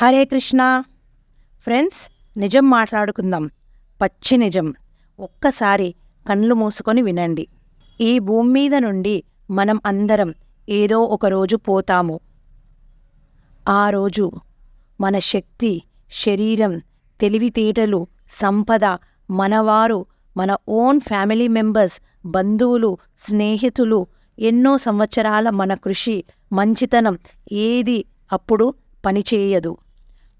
Hare Krishna. Friends నిజం మాట్లాడుకుందాం. పచ్చి నిజం. ఒక్కసారి కళ్ళు మూసుకొని వినండి. ఈ భూమి మీద నుండి మనం అందరం ఏదో ఒక రోజు పోతాము. ఆ రోజు మన శక్తి శరీరం తెలివితేటలు సంపద మనవారు మన ఓన్ ఫ్యామిలీ మెంబర్స్ బంధువులు స్నేహితులు ఎన్నో సంవత్సరాల మన కృషి మంచితనం ఏది అప్పుడు పనిచేయదు.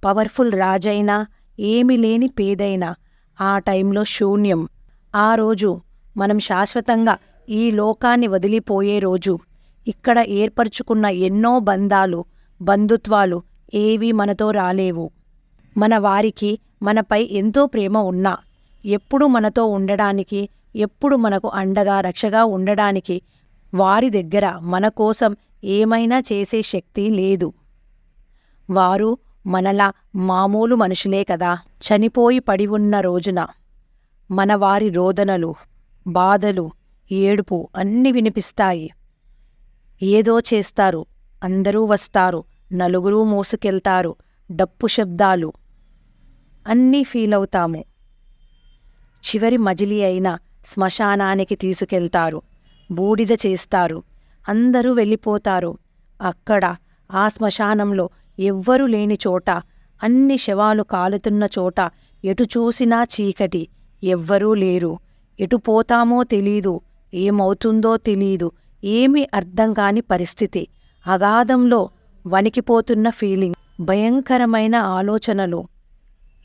పవర్ఫుల్ రాజైనా ఏమి లేని పేదైనా ఆ టైంలో శూన్యం. ఆ రోజు మనం శాశ్వతంగా ఈ లోకాన్ని వదిలిపోయే రోజు. ఇక్కడ ఏర్పరచుకున్న ఎన్నో బంధాలు బంధుత్వాలు ఏవీ మనతో రాలేవు. మన వారికి మనపై ఎంతో ప్రేమ ఉన్నా ఎప్పుడు మనతో ఉండడానికి ఎప్పుడు మనకు అండగా రక్షగా ఉండడానికి వారి దగ్గర మన కోసం ఏమైనా చేసే శక్తి లేదు. వారు మనలా మామూలు మనుషులే కదా. చనిపోయి పడి ఉన్న రోజున మనవారి రోదనలు బాధలు ఏడుపు అన్నీ వినిపిస్తాయి. ఏదో చేస్తారు అందరూ వస్తారు నలుగురూ మోసుకెళ్తారు డప్పు శబ్దాలు అన్నీ ఫీలవుతాము. చివరి మజిలి అయిన శ్మశానానికి తీసుకెళ్తారు బూడిద చేస్తారు అందరూ వెళ్ళిపోతారు. అక్కడ ఆ శ్మశానంలో ఎవ్వరూ లేని చోట అన్ని శవాలు కాలుతున్న చోట ఎటు చూసినా చీకటి ఎవ్వరూ లేరు. ఎటు పోతామో తెలీదు ఏమవుతుందో తెలీదు ఏమీ అర్థం కాని పరిస్థితి. అగాధంలో వణికిపోతున్న ఫీలింగ్ భయంకరమైన ఆలోచనలు.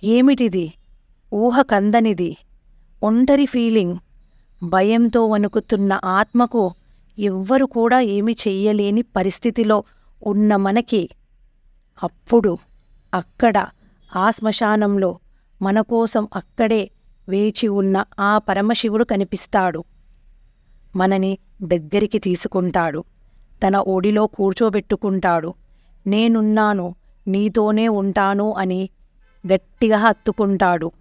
ఏమిటిది? ఊహ కందనిది. ఒంటరి ఫీలింగ్. భయంతో వణుకుతున్న ఆత్మకు ఎవ్వరు కూడా ఏమి చెయ్యలేని పరిస్థితిలో ఉన్న మనకి అప్పుడు అక్కడ ఆ శ్మశానంలో మనకోసం అక్కడే వేచి ఉన్న ఆ పరమశివుడు కనిపిస్తాడు. మనని దగ్గరికి తీసుకుంటాడు. తన ఒడిలో కూర్చోబెట్టుకుంటాడు. నేనున్నాను నీతోనే ఉంటాను అని గట్టిగా హత్తుకుంటాడు.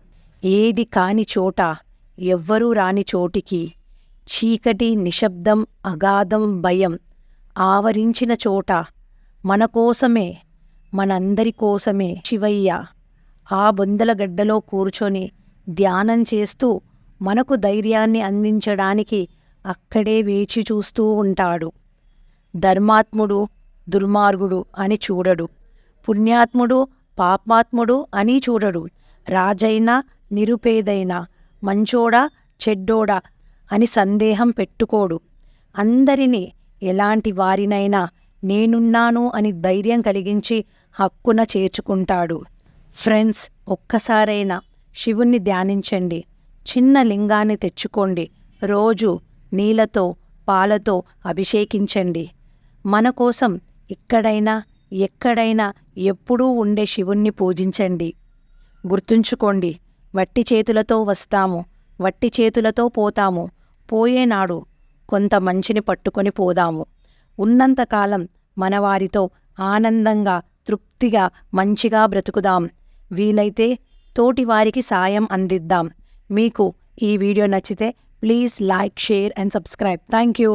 ఏది కాని చోట ఎవ్వరూ రాని చోటికి చీకటి నిశ్శబ్దం అగాధం భయం ఆవరించిన చోట మనకోసమే మనందరి కోసమే శివయ్య ఆ బొందలగడ్డలో కూర్చొని ధ్యానం చేస్తూ మనకు ధైర్యాన్ని అందించడానికి అక్కడే వేచి చూస్తూ ఉంటాడు. ధర్మాత్ముడు దుర్మార్గుడు అని చూడడు. పుణ్యాత్ముడు పాపాత్ముడు అని చూడడు. రాజైనా నిరుపేదైనా మంచోడా చెడ్డోడా అని సందేహం పెట్టుకోడు. అందరినీ ఎలాంటి వారినైనా నేనున్నాను అని ధైర్యం కలిగించి హక్కున చేర్చుకుంటాడు. ఫ్రెండ్స్ ఒక్కసారైనా శివుణ్ణి ధ్యానించండి. చిన్న లింగాన్ని తెచ్చుకోండి. రోజు నీళ్ళతో పాలతో అభిషేకించండి. మన కోసం ఇక్కడైనా ఎక్కడైనా ఎప్పుడూ ఉండే శివుణ్ణి పూజించండి. గుర్తుంచుకోండి వట్టి చేతులతో వస్తాము వట్టి చేతులతో పోతాము. పోయేనాడు కొంత మంచిని పట్టుకొని పోదాము. ఉన్నంతకాలం మనవారితో ఆనందంగా తృప్తిగా మంచిగా బ్రతుకుదాం. వీలైతే తోటివారికి సాయం అందిద్దాం. మీకు ఈ వీడియో నచ్చితే please like share and subscribe. Thank you.